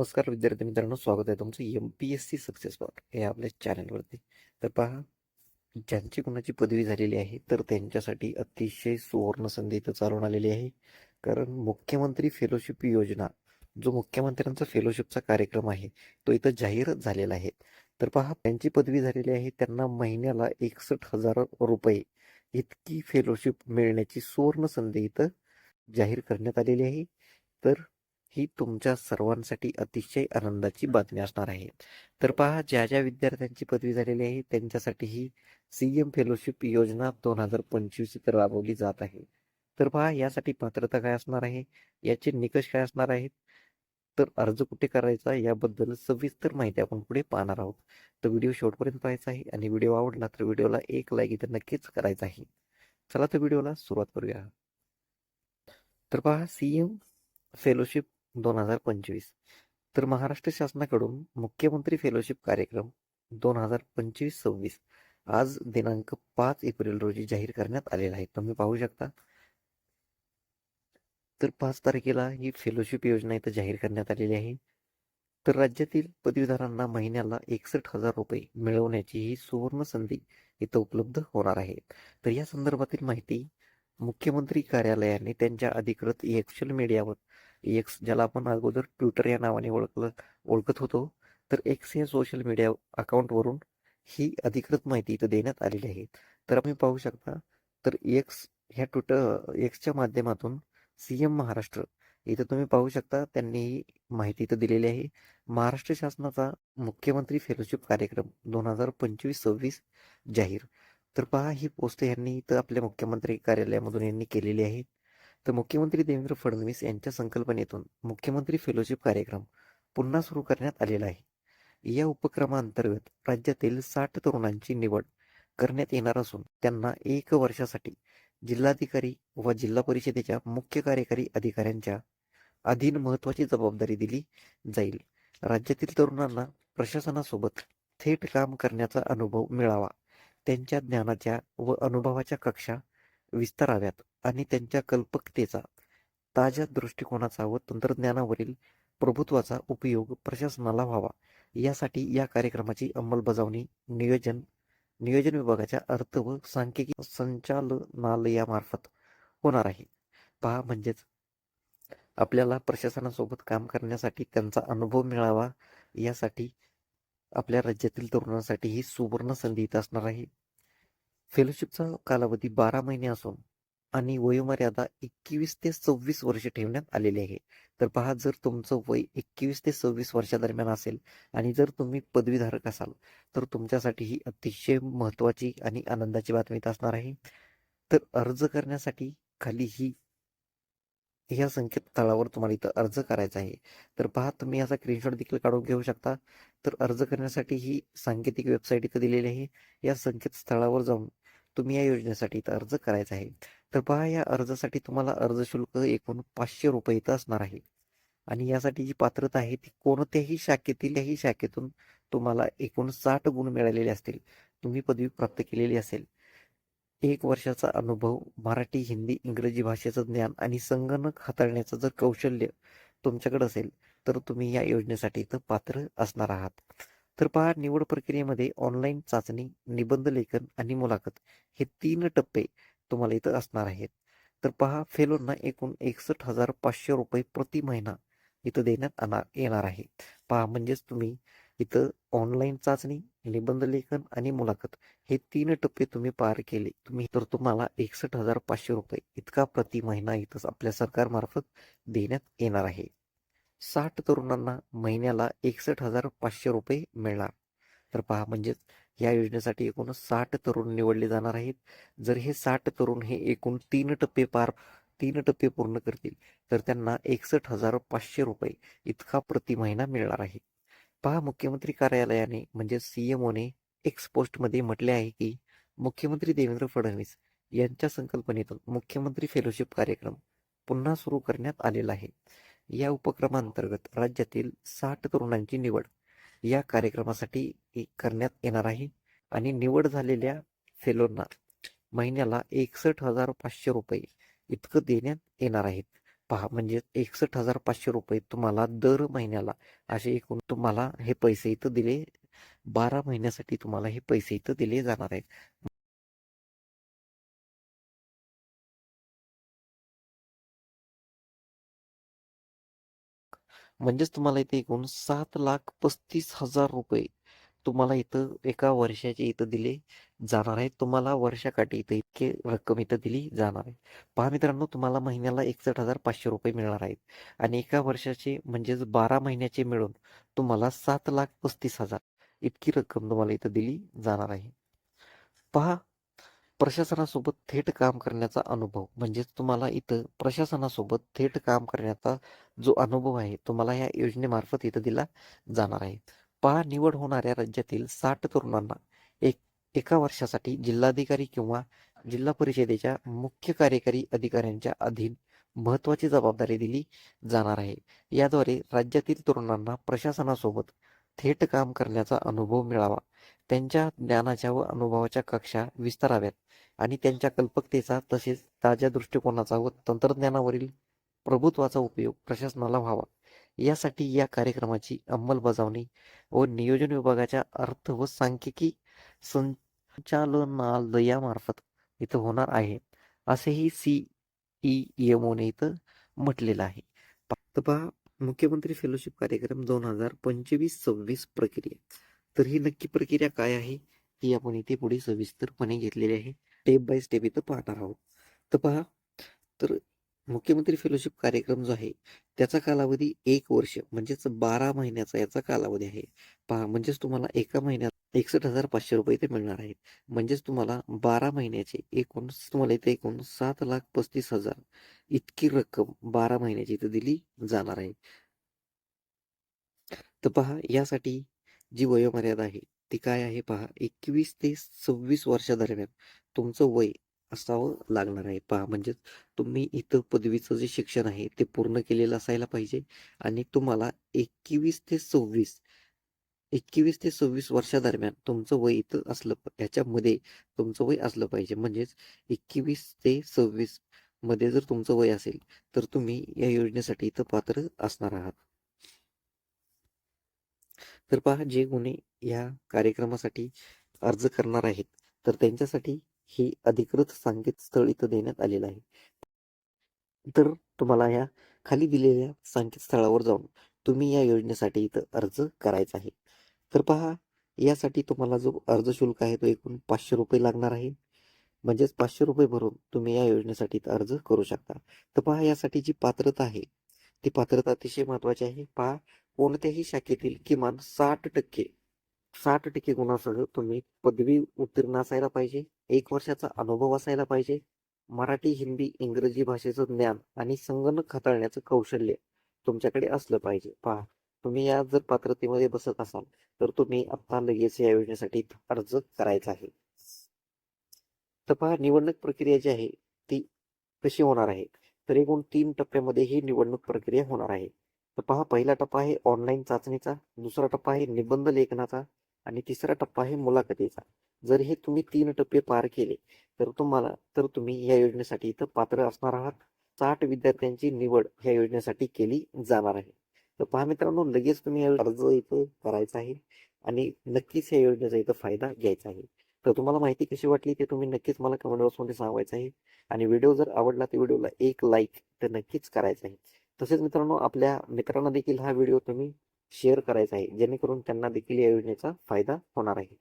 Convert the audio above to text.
नमस्कार विद्यार्थी मित्रांनो स्वागत आहे तुमचं M P S C success point हे आपल्या चॅनलवरती तर पहा ज्यांची कुणाची पदवी झालेली आहे तर त्यांच्यासाठी अतिशय सुवर्ण संधी इथं चालून आलेली आहे. कारण मुख्यमंत्री फेलोशिप योजना जो मुख्यमंत्र्यांचा फेलोशिपचा कार्यक्रम आहे तो इथं जाहीरच झालेला आहे. तर पहा त्यांची पदवी झालेली आहे त्यांना महिन्याला एकसष्ट हजार रुपये इतकी फेलोशिप मिळण्याची सुवर्ण संधी इथं जाहीर करण्यात आलेली आहे. तर ही तुमच्या सर्वांसाठी अतिशय आनंदाची बातमी असणार आहे. तर पहा ज्या ज्या विद्यार्थ्यांची पदवी झालेली आहे त्यांच्यासाठी ही सी एम फेलोशिप योजना दोन हजार पंचवीस इथं राबवली जात आहे. तर पहा यासाठी पात्रता काय असणार आहे? याचे निकष काय असणार आहेत? तर अर्ज कुठे करायचा? याबद्दल सविस्तर माहिती आपण पुढे पाहणार आहोत. तर व्हिडिओ शेवटपर्यंत पाहायचा आहे आणि व्हिडिओ आवडला तर व्हिडिओला एक लाईक इथं नक्कीच करायचा आहे. चला तर व्हिडिओला सुरुवात करूया. तर पहा सी एम फेलोशिप दोन हजार पंचवीस. तर महाराष्ट्र शासनाकडून मुख्यमंत्री फेलोशिप कार्यक्रम दोन हजार पंचवीस सव्वीस. आज दिनांक पाच एप्रिल रोजी जाहीर करण्यात आलेला आहे. तुम्ही पाहू शकता. तर पाच तारखेला ही फेलोशिप योजना इथं जाहीर करण्यात आलेली आहे. तर राज्यातील पदवीधरांना महिन्याला एकसष्ट हजार रुपये मिळवण्याची ही सुवर्ण संधी इथं उपलब्ध होणार आहे. तर या संदर्भातील माहिती मुख्यमंत्री कार्यालयाने त्यांच्या अधिकृत सोशल मीडियावर एक्स ज्याला आपण अगोदर ट्विटर या नावाने ओळखलं ओळखत होतो. तर एक्स या सोशल मीडिया अकाउंटवरून ही अधिकृत माहिती इथं देण्यात आलेली आहे. तर आपण पाहू शकता तर एक्स ह्या ट्विटर एक्सच्या माध्यमातून सी एम महाराष्ट्र इथं तुम्ही पाहू शकता त्यांनी ही माहिती इथं दिलेली आहे. महाराष्ट्र शासनाचा मुख्यमंत्री फेलोशिप कार्यक्रम दोन हजार पंचवीस सव्वीस जाहीर. तर पहा ही पोस्ट यांनी इथं आपल्या मुख्यमंत्री कार्यालयामधून यांनी केलेली आहे. तर मुख्यमंत्री देवेंद्र फडणवीस यांच्या संकल्पनेतून मुख्यमंत्री फेलोशिप कार्यक्रम पुन्हा सुरू करण्यात आलेला आहे. या उपक्रमाअंतर्गत राज्यातील साठ तरुणांची निवड करण्यात येणार असून त्यांना एक वर्षासाठी जिल्हाधिकारी व जिल्हा परिषदेच्या मुख्य कार्यकारी अधिकाऱ्यांच्या अधीन महत्वाची जबाबदारी दिली जाईल. राज्यातील तरुणांना प्रशासनासोबत थेट काम करण्याचा अनुभव मिळावा त्यांच्या ज्ञानाच्या व अनुभवाच्या कक्षा विस्ताराव्यात आणि त्यांच्या कल्पकतेचा ताज्या दृष्टिकोनाचा व तंत्रज्ञानावरील प्रभुत्वाचा उपयोग प्रशासनाला व्हावा. यासाठी या कार्यक्रमाची अंमलबजावणी नियोजन नियोजन विभागाच्या अर्थ व सांख्यिकी संचालनालयामार्फत होणार आहे. पहा म्हणजेच आपल्याला प्रशासनासोबत काम करण्यासाठी त्यांचा अनुभव मिळावा यासाठी आपल्या राज्यातील तरुणांसाठी ही सुवर्ण संधी असणार आहे. फेलोशिपचा कालावधी बारा महिने असून आणि वयोमर्यादा एकवीस ते सव्वीस वर्ष ठेवण्यात आलेली आहे. तर पहा जर तुमचं वय एकवीस ते सव्वीस वर्षादरम्यान असेल आणि जर तुम्ही पदवीधारक असाल तर तुमच्यासाठी ही अतिशय महत्त्वाची आणि आनंदाची बातमी असणार आहे. तर अर्ज करण्यासाठी खाली ही ह्या संकेतस्थळावर तुम्हाला इथं अर्ज करायचा आहे. तर पहा तुम्ही याचा स्क्रीनशॉट देखील काढून घेऊ शकता. तर अर्ज करण्यासाठी ही सांकेतिक वेबसाईट इथं दिलेली आहे. या संकेतस्थळावर जाऊन तुम्ही या योजनेसाठी इथं अर्ज करायचा आहे. तर पहा या अर्जासाठी तुम्हाला अर्ज शुल्क एकूण पाचशे रुपये इथं असणार आहे. आणि यासाठी जी पात्रता आहे ती कोणत्याही शाखेतीलही शाखेतून तुम्हाला एकूण साठ गुण मिळालेले असतील. तुम्ही पदवी प्राप्त केलेली असेल. एक वर्षाचा अनुभव मराठी हिंदी इंग्रजी भाषेचं ज्ञान आणि संगणक हाताळण्याचं जर कौशल्य तुमच्याकडे असेल तर तुम्ही या योजनेसाठी इथं पात्र असणार आहात. तर पहा निवड प्रक्रियेमध्ये ऑनलाईन चाचणी निबंध लेखन आणि मुलाखत हे तीन टप्पे तुम्हाला इथं असणार आहेत. तर पहा फेलोंना एकूण एकसष्ट हजार पाचशे रुपये प्रति महिना इथं देण्यात येणार येणार आहे. पहा म्हणजेच तुम्ही इथं ऑनलाईन चाचणी निबंध लेखन आणि मुलाखत हे तीन टप्पे तुम्ही पार केले. तुम्ही तर तुम्हाला एकसष्ट हजार पाचशे रुपये इतका प्रति महिना इथं आपल्या सरकारमार्फत देण्यात येणार आहे. साठ तरुणांना महिन्याला एकसष्ट हजार पाचशे रुपये मिळणार. तर पहा म्हणजेच या योजनेसाठी एकूण साठ तरुण निवडले जाणार आहेत. जर हे साठ तरुण हे एकूण तीन टप्पे पार तीन टप्पे पूर्ण करतील तर त्यांना एकसष्ट हजार पाचशे रुपये इतका प्रति महिना मिळणार आहे. पहा मुख्यमंत्री कार्यालयाने म्हणजे सी एम ओने एक्स पोस्टमध्ये म्हटले आहे की मुख्यमंत्री देवेंद्र फडणवीस यांच्या संकल्पनेतून मुख्यमंत्री फेलोशिप कार्यक्रम पुन्हा सुरू करण्यात आलेला आहे. या उपक्रमांतर्गत राज्यातील साठ तरुणांची निवड. या कार्यक्रमासाठी करण्यात येणार आहे आणि निवड झालेल्या फेलोंना महिन्याला एकसष्ट हजार पाचशे रुपये इतकं देण्यात येणार आहेत. पहा म्हणजे एकसष्ट हजार पाचशे रुपये तुम्हाला दर महिन्याला असे एकूण तुम्हाला हे पैसे इथं दिले बारा महिन्यासाठी तुम्हाला हे पैसे इथं दिले जाणार आहेत. म्हणजेच तुम्हाला इथे एकूण सात लाख पस्तीस हजार रुपये तुम्हाला इथं एका वर्षाचे इथं दिले जाणार आहेत. तुम्हाला वर्षाकाठी इथं इतके रक्कम इथं दिली जाणार आहे. पहा मित्रांनो तुम्हाला महिन्याला एकसष्ट हजार पाचशे रुपये मिळणार आहेत. आणि एका वर्षाचे म्हणजेच बारा महिन्याचे मिळून तुम्हाला सात लाख पस्तीस हजार इतकी रक्कम तुम्हाला इथं दिली जाणार आहे. पहा प्रशासनासोबत थेट काम करण्याचा अनुभव म्हणजेच तुम्हाला इथं प्रशासनासोबत थेट काम करण्याचा जो अनुभव आहे तुम्हाला या योजनेमार्फत इथं दिला जाणार आहे. पहा निवड होणाऱ्या राज्यातील साठ तरुणांना एक एका वर्षासाठी जिल्हाधिकारी किंवा जिल्हा परिषदेच्या मुख्य कार्यकारी अधिकाऱ्यांच्या अधीन महत्वाची जबाबदारी दिली जाणार आहे. याद्वारे राज्यातील तरुणांना प्रशासनासोबत थेट काम करण्याचा अनुभव मिळावा. त्यांच्या ज्ञानाच्या व अनुभवाच्या कक्षा विस्ताराव्यात आणि त्यांच्या कल्पकतेचा तसेच ताज्या दृष्टिकोनाचा व तंत्रज्ञानावरील प्रभुत्वाचा उपयोग प्रशासनाला व्हावा. यासाठी या कार्यक्रमाची अंमलबजावणी व नियोजन विभागाच्या अर्थ व सांख्यिकी संचालनालयामार्फत इथं होणार आहे. असेही सी ई एम ओने इथं म्हटलेलं आहे. पहा मुख्यमंत्री फेलोशिप कार्यक्रम दोन हजार पंचवीस सव्वीस प्रक्रिया. तर ही नक्की प्रक्रिया काय आहे? ही आपण इथे पुढे सविस्तरपणे घेतलेली आहे. स्टेप बाय स्टेप इथं पाहणार आहोत. तर पहा तर मुख्यमंत्री फेलोशिप कार्यक्रम जो आहे त्याचा कालावधी एक वर्ष म्हणजेच बारा महिन्याचा याचा कालावधी आहे. पहा म्हणजेच तुम्हाला एका महिन्यात एकसष्ट हजार पाचशे रुपये इथे मिळणार आहेत. म्हणजेच तुम्हाला बारा महिन्याचे एकूण तुम्हाला इथे एकूण सात लाख पस्तीस हजार इतकी रक्कम बारा महिन्याची इथे दिली जाणार आहे. तर पहा यासाठी जी वयोमर्यादा आहे ती काय आहे पहा एकवीस ते सव्वीस वर्षादरम्यान तुमचं वय असावं लागणार आहे. पहा म्हणजेच तुम्ही इथं पदवीचं जे शिक्षण आहे ते पूर्ण केलेलं असायला पाहिजे आणि तुम्हाला एकवीस ते सव्वीस एकवीस ते सव्वीस वर्षादरम्यान तुमचं वय इथं असलं ह्याच्यामध्ये तुमचं वय असलं पाहिजे. म्हणजेच एकवीस ते सव्वीसमध्ये जर तुमचं वय असेल तर तुम्ही या योजनेसाठी इथं पात्र असणार आहात. तर पहा जे गुन्हे या कार्यक्रमासाठी अर्ज करणार आहेत तर त्यांच्यासाठी हे अधिकृत संकेतस्थळ इथं देण्यात आलेलं आहे. तर तुम्हाला या खाली दिलेल्या संकेतस्थळावर जाऊन तुम्ही या योजनेसाठी इथं अर्ज करायचा आहे. तर पहा यासाठी तुम्हाला जो अर्ज शुल्क आहे तो एकूण पाचशे रुपये लागणार आहे. म्हणजेच पाचशे रुपये भरून तुम्ही या योजनेसाठी अर्ज करू शकता. तर पहा यासाठी जी पात्रता आहे ती पात्रता अतिशय महत्वाची आहे. पहा कोणत्याही शाखेतील किमान साठ टक्के साठ टक्के गुणासह तुम्ही पदवी उत्तीर्ण असायला पाहिजे. एक वर्षाचा अनुभव असायला पाहिजे. मराठी हिंदी इंग्रजी भाषेचं ज्ञान आणि संगणक हाताळण्याचं कौशल्य तुमच्याकडे असलं पाहिजे. पहा तुम्ही या जर पात्रतेमध्ये बसत असाल तर तुम्ही आता लगेच या योजनेसाठी अर्ज करायचा आहे. तर पहा निवडणूक प्रक्रिया जी आहे ती कशी होणार आहे? तर एकूण तीन टप्प्यामध्ये ही निवडणूक प्रक्रिया होणार आहे. तर पहा पहिला टप्पा आहे ऑनलाईन चाचणीचा दुसरा टप्पा आहे निबंध लेखनाचा आणि तिसरा टप्पा आहे मुलाखतीचा. जर हे तुम्ही तीन टप्पे पार केले तर तुम्हाला तर तुम्ही या योजनेसाठी इथं पात्र असणार आहात. साठ विद्यार्थ्यांची निवड ह्या योजनेसाठी केली जाणार आहे. तर पहा मित्रांनो लगेच तुम्ही अर्ज इथं करायचा आहे आणि नक्कीच या योजनेचा इथं फायदा घ्यायचा आहे. तर तुम्हाला माहिती कशी वाटली ते तुम्ही नक्कीच मला कमेंट बॉक्समध्ये सांगायचं आहे. आणि व्हिडिओ जर आवडला तर व्हिडिओला एक लाईक तर नक्कीच करायचं आहे. तसेच मित्रांनो आपल्या मित्रांना देखील हा व्हिडिओ तुम्ही शेअर करायचा आहे जेणेकरून त्यांना देखील या योजनेचा फायदा होणार आहे.